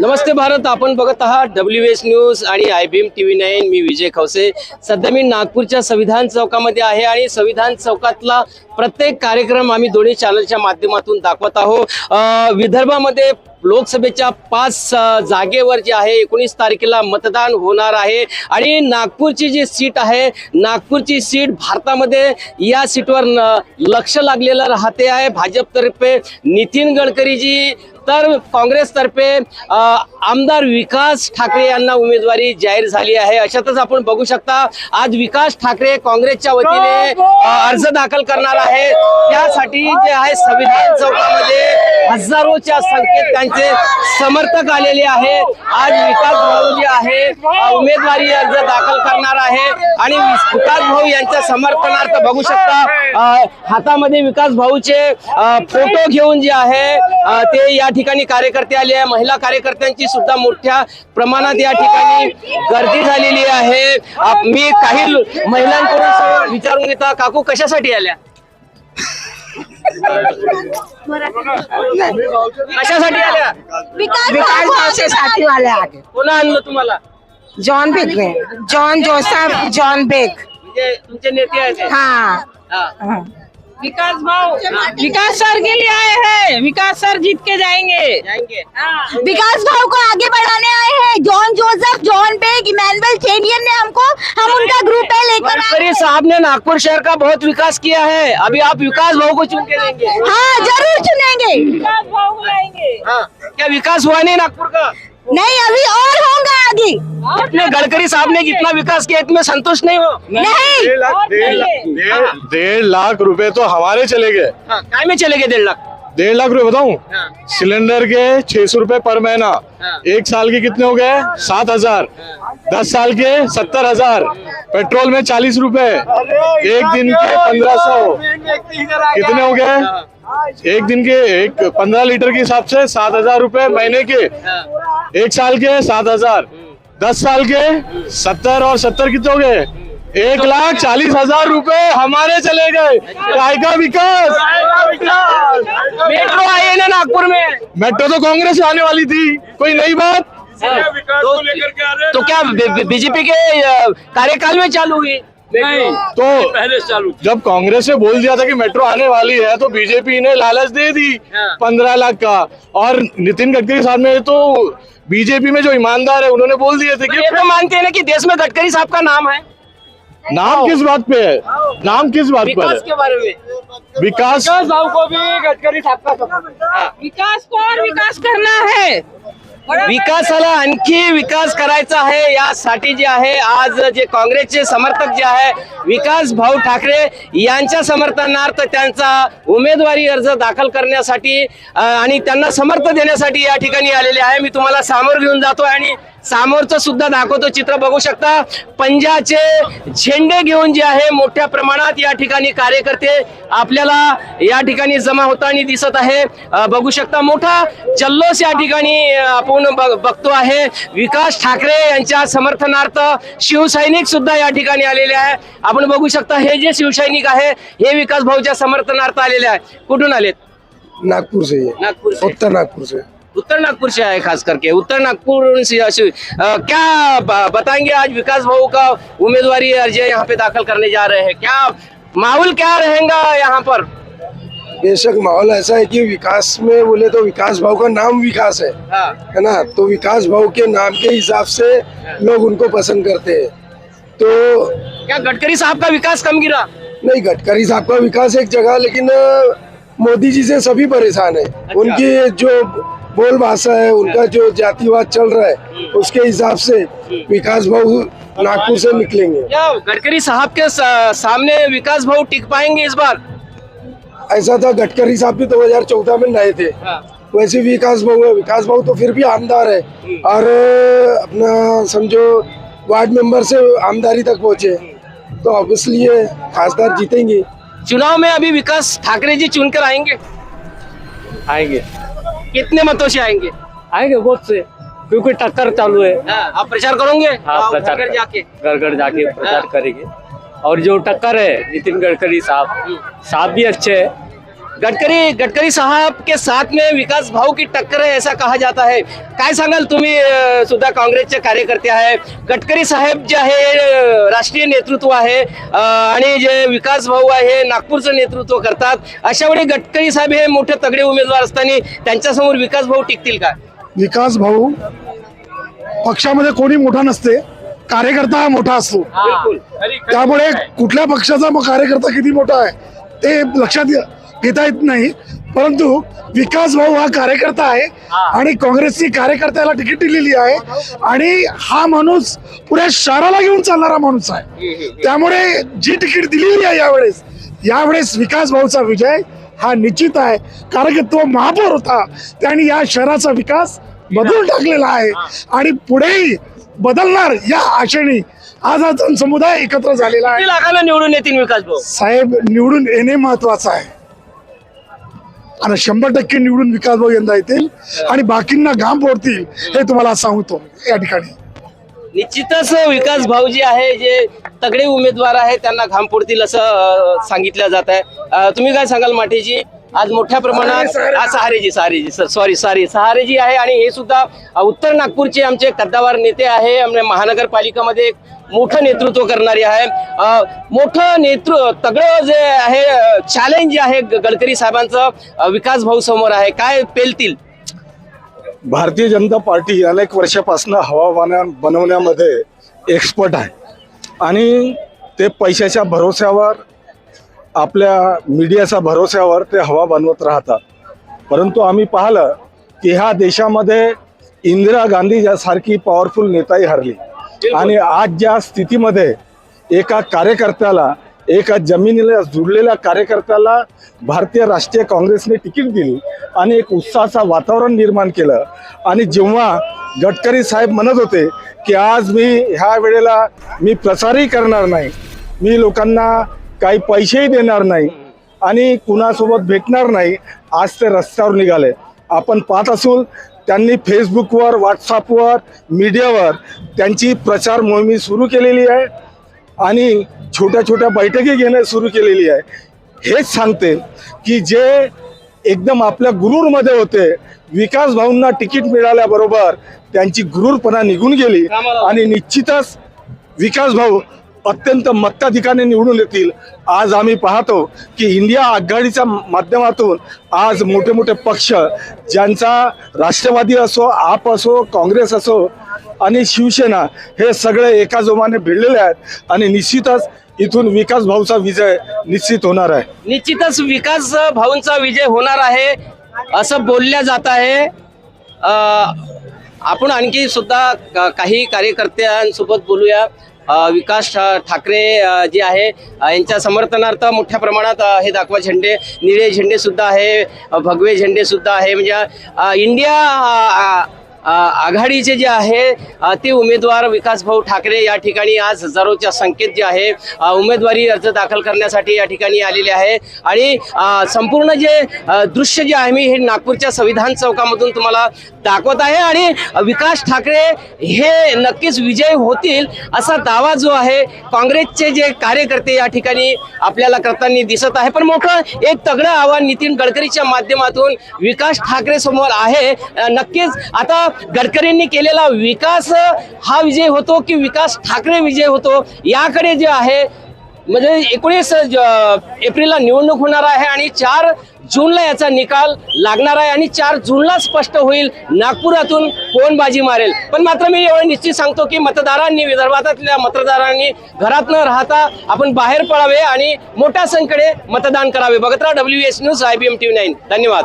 नमस्ते भारत आपण बघत आहात डब्ल्यू एस न्यूज आणि I B M T V nine. मी विजय खवसे. सध्या मी नागपूरच्या संविधान चौकामध्ये आहे आणि संविधान चौकातला प्रत्येक कार्यक्रम आम्ही दोन्ही चॅनलच्या माध्यमातून दाखवत आहोत. विदर्भामध्ये लोकसभेच्या पाच जागेवर जे आहे एकोणीस तारखेला मतदान होणार आहे. आणि नागपूरची जी सीट आहे नागपूरची सीट भारतामध्ये या सीटवर न- लक्ष लागलेलं राहते आहे. भाजपतर्फे नितीन गडकरीजी तर काँग्रेसतर्फे आमदार विकास ठाकरे यांना उमेदवारी जाहीर झाली आहे. अशातच आपण बघू शकता आज विकास ठाकरे काँग्रेसच्या वतीने अर्ज दाखल करणार आहे. त्यासाठी जे आहे संविधान चौकामध्ये हजारोच्या संख्येत त्यांचे समर्थक आलेले आहेत आज विकास भाऊ जे आहे उमेदवारी अर्ज दाखल करणार आहे. आणि विकास भाऊ यांच्या समर्थनार्थ बघू शकता हातामध्ये विकास भाऊचे फोटो घेऊन जे आहे ते या ठिकाणी कार्यकर्ते आले आहे. महिला कार्यकर्त्यांची सुद्धा मोठ्या प्रमाणात या ठिकाणी गर्दी झालेली आहे. मी काही महिलांकडून विचारून घेता काकू कशासाठी आल्या? कशासाठी आल्या? विकास भाव से साथी वाले आगे कोणा आणलं तुम्हाला? John Beck John Joseph John Beck म्हणजे तुमचे नेते आहेत. हा. विकास भाव विकास सर के लिए आए हैं। विकास सर जीत के जाएँगे। जाएँगे। विकास भाव को आगे बढ़ाने आए हैं। John Joseph John Beg Emmanuel चेनियन ने हमको हम उनका ग्रुप है लेकर आए गडकरी साहब ने नागपुर शहर का बहुत विकास किया है। अभी आप विकास भाव को चुन के देंगे। हाँ ज़रूर चुनेंगे। विकास भाव को लाएँगे हाँ क्या विकास हुआ नहीं नागपुर का? नहीं अभी और होगा आगे। अपने गडकरी साहब ने जितना विकास किया इतने संतुष्ट नहीं हो? नहीं। डेढ़ लाख रुपए तो हमारे चले गए। हाँ, काय में चले गए डेढ़ लाख? डेढ़ लाख रुपए बताऊँ? हाँ, सिलेंडर के छह सौ रूपए पर महीना। हाँ। एक साल के कितने हो गए? सात हज़ार। दस साल के सत्तर हज़ार। पेट्रोल में चालीस रुपए। एक दिन के पंद्रह सौ। कितने हो गए? एक दिन के एक पंद्रह लीटर के हिसाब से सात हज़ार रूपए महीने के। एक साल के सात हज़ार। दस साल के सत्तर और सत्तर कितने हो गए? एक लाख चालीस हज़ार रूपए हमारे चले गए। काय का विकास। मेट्रो आई है ना नागपुर में? मेट्रो तो कांग्रेस आने वाली थी। कोई नई बात? हाँ, तो, तो क्या बीजेपी के कार्यकाल में चालू हुई? नहीं तो पहले से चालू जब कांग्रेस से बोल दिया था कि मेट्रो आने वाली है तो बीजेपी ने लालच दे दी हाँ। पंद्रह लाख का। और नितिन गडकरी साहब ने तो बीजेपी में जो ईमानदार है उन्होंने बोल दिए थे ये कि तो मानते हैं ना कि देश में गडकरी साहब का नाम है। नाम किस बात पे है? नाम किस बात पर विकास है? के बारे में। विकास भाव को भी गडकरी साहब का। विकास को और विकास करना है। विकासाला आणखी विकास करायचा आहे यासाठी जे आहे आज जे काँग्रेसचे समर्थक जे आहे विकास भाऊ ठाकरे यांच्या समर्थनार्थ त्यांचा उमेदवारी अर्ज दाखल करण्यासाठी आणि त्यांना समर्थ देण्यासाठी या ठिकाणी आलेले आहे. मी तुम्हाला सामोर घेऊन जातो आणि समोरचं सुद्धा दाखवतो चित्र. बघू शकता पंजाचे झेंडे घेऊन जे आहे मोठ्या प्रमाणात या ठिकाणी कार्यकर्ते आपल्याला या ठिकाणी जमा होताना दिसत आहे. बघू शकता मोठा जल्लोष या ठिकाणी आपण बघ- बघतो आहे. विकास ठाकरे यांच्या समर्थनार्थ शिवसैनिक सुद्धा या ठिकाणी आलेले आहे. आपण बघू शकता हे जे शिवसैनिक आहे हे विकास भाऊच्या समर्थनार्थ आलेले आहे. कुठून आलेत? नागपुर से नागपूर उत्तर नागपुर से उत्तर नागपुर से आए खास करके। उत्तर नागपुर से क्या बताएँगे आज विकास भाऊ का उम्मीदवारी अर्जी यहाँ पे दाखिल करने जा रहे हैं। क्या माहौल क्या रहेगा यहाँ पर? बेशक माहौल ऐसा है कि विकास में बोले तो विकास भाव का नाम विकास है हाँ, है ना? तो विकास भाव के नाम के हिसाब से लोग उनको पसंद करते हैं। तो क्या गडकरी साहब का विकास कम गिरा? नहीं गडकरी साहब का विकास एक जगह लेकिन मोदी जी से सभी परेशान है। अच्छा। उनकी जो बोल भाषा है उनका जो जातिवाद चल रहा है उसके हिसाब से विकास भाव नागपुर से निकलेंगे। क्या गडकरी साहब के सामने विकास भाऊ टिक पाएँगे इस बार? ऐसा था गडकरी साहब भी 2014 में नए थे। हाँ, वैसे विकास भाऊ है विकास भाऊ तो फिर भी आमदार है। और अपना समझो वार्ड मेंबर से आमदारी तक पहुँचे। तो ऑब्वियसली ये खासदार जीतेंगे। चुनाव में अभी विकास ठाकरे जी चुनकर आएँगे? आएँगे। कितने मतों से आएँगे? आएँगे बहुत से क्योंकि टक्कर चालू है। हाँ, आप प्रचार करोगे? हाँ हाँ, प्रचार घर जाके। घर घर जाके प्रचार। करेंगे। और जो टक्कर है नितिन गडकरी साहब साहब भी अच्छे है। गडकरी गडकरी साहब के साथ में विकास भाऊ की टक्कर है ऐसा कहा जाता है। काय सांगाल तुम्ही अ, सुद्धा काँग्रेसचे कार्यकर्ते आहे. गडकरी साहेब जे आहे अ, राष्ट्रीय नेतृत्व आहे अ, आणि जे विकास भाऊ आहे नागपूरचं नेतृत्व करतात. अशा वेळी गडकरी साहेब हे मोठे तगडे उमेदवार असताना त्यांच्यासमोर विकास भाऊ टिकतील का? विकास भाऊ पक्षामध्ये कोणी मोठा नसते कार्यकर्ता हा मोठा असतो. बिलकुल. त्यामुळे कुठल्या पक्षाचा मग कार्यकर्ता किती मोठा आहे ते लक्षात घे- घेता येत नाही. परंतु विकास भाऊ हा कार्यकर्ता आहे आणि काँग्रेसची कार्यकर्त्याला तिकीट दिलेली आहे. आणि हा माणूस पुऱ्या शहराला घेऊन चालणारा माणूस आहे. त्यामुळे जी तिकीट दिलेली आहे यावेळेस यावेळेस विकास भाऊचा विजय हा निश्चित आहे. कारण की तो महापौर होता. त्याने या शहराचा विकास बदलून टाकलेला आहे. आणि पुढेही बदलणार या आशेने आज हा जनसमुदाय एकत्र झालेला आहे. निवडून येतील विकास भाऊ? साहेब निवडून येणे महत्वाचं आहे. आणि शंभर टक्के निवडून विकास भाऊ यंदा येतील आणि बाकींना घाम फोडतील हे तुम्हाला सांगतो या ठिकाणी. निश्चितच विकास भाऊ जे आहे जे तगडे उमेदवार आहे त्यांना घाम फोडतील असं सांगितलं जात आहे. तुम्ही काय सांगाल माठेजी आज मोठ्या प्रमाणात हा, सहारेजी सहारेजी सर सॉरी सॉरी सहारेजी आहे आणि हे सुद्धा उत्तर नागपूरचे आमचे कद्दावार नेते आहे. महानगरपालिकामध्ये एक मोठं नेतृत्व करणारे आहे. मोठं नेतृत्व तगडं जे आहे चॅलेंज जे आहे गडकरी साहेबांचं विकास भाऊ समोर आहे. काय पेलतील? भारतीय जनता पार्टी अनेक वर्षापासून हवामान बनवण्यामध्ये एक्सपर्ट आहे. आणि ते पैशाच्या भरोश्यावर आपल्या मीडियाच्या भरोश्यावर ते हवा बनवत राहतात. परंतु आम्ही पाहिलं की ह्या देशामध्ये इंदिरा गांधी सारखी पॉवरफुल नेताही हरली. आणि आज ज्या स्थितीमध्ये एका कार्यकर्त्याला एका जमिनीला जुडलेल्या कार्यकर्त्याला भारतीय राष्ट्रीय काँग्रेसने तिकीट दिली आणि एक उत्साहाचं वातावरण निर्माण केलं. आणि जेव्हा गडकरी साहेब म्हणत होते की आज मी ह्या वेळेला मी प्रचारही करणार नाही मी लोकांना काही पैसेही देणार नाही आणि कुणासोबत भेटणार नाही आज ते रस्त्यावर निघाले. आपण पाहत असू त्यांनी फेसबुकवर व्हॉट्सअपवर मीडियावर त्यांची प्रचार मोहिमी सुरू केलेली आहे आणि छोट्या छोट्या बैठकी घेणं सुरू केलेली आहे. हेच सांगते की जे एकदम आपल्या गुरूरमध्ये होते विकास भाऊंना तिकीट मिळाल्याबरोबर त्यांची गुरूरपणा निघून गेली आणि निश्चितच विकास भाऊ अत्यंत मत्ताधिकाने निवडून येतील. आज आम्ही पाहतो की इंडिया आघाडीच्या माध्यमातून आज मोठे मोठे पक्ष ज्यांचा राष्ट्रवादी असो आप असो काँग्रेस असो आणि शिवसेना हे सगळे एका जोमाने भिडलेले आहेत आणि निश्चितच इथून विकास भाऊचा विजय निश्चित होणार आहे. निश्चितच विकास भाऊंचा विजय होणार आहे असं बोलल्या जात आहे. आपण आणखी सुद्धा काही कार्यकर्त्यांसोबत बोलूया. विकास ठा- ठाकरे जे आहे यांच्या समर्थनार्थ मोठ्या प्रमाणात हे दाखवा झेंडे निळे झेंडे सुद्धा आहे भगवे झेंडे सुद्धा आहे. म्हणजे इंडिया आघाडीचे जे आहे ते उमेदवार विकास भाऊ ठाकरे या ठिकाणी आज हजारोच्या संख्येत जे आहे उमेदवारी अर्ज दाखल करण्यासाठी या ठिकाणी आलेले आहे. आणि संपूर्ण जे दृश्य जे आहे मी हे नागपूरच्या संविधान चौकामधून तुम्हाला दाखवत आहे. आणि विकास ठाकरे हे नक्कीच विजय होतील असा दावा जो आहे काँग्रेसचे जे कार्यकर्ते या ठिकाणी आपल्याला करताना दिसत आहे. पण मोठं एक तगडं आव्हान नितीन गडकरीच्या माध्यमातून विकास ठाकरे समोर आहे. नक्कीच आता गडकरींनी केलेला विकास हा विजय होतो की विकास ठाकरे विजय होतो? याकडे जे आहे म्हणजे एकोणीस एप्रिलला निवडणूक होणार आहे आणि चार जूनला याचा निकाल लागणार आहे आणि चार जूनला स्पष्ट होईल नागपुरातून कोण बाजी मारेल. पण मात्र मी एवढं निश्चित सांगतो की मतदारांनी विदर्भातल्या मतदारांनी घरात न राहता आपण बाहेर पडावे आणि मोठ्या संख्येने मतदान करावे. बघत राहा W S news I B M T V धन्यवाद.